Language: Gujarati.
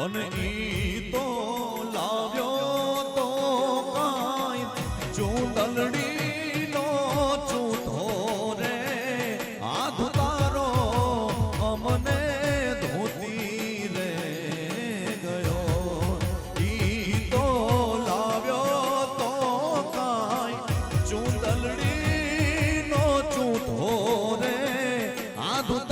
અને ઈ તો લાવ્યો તો કાય ચૂંદલડી નો ચૂંધો રે. આ ધુતારો અમને ધોતી રે ગયો. ઈ તો લાવ્યો તો કાય ચૂંદલડી નો ચૂંધો રે. આ ધુતારો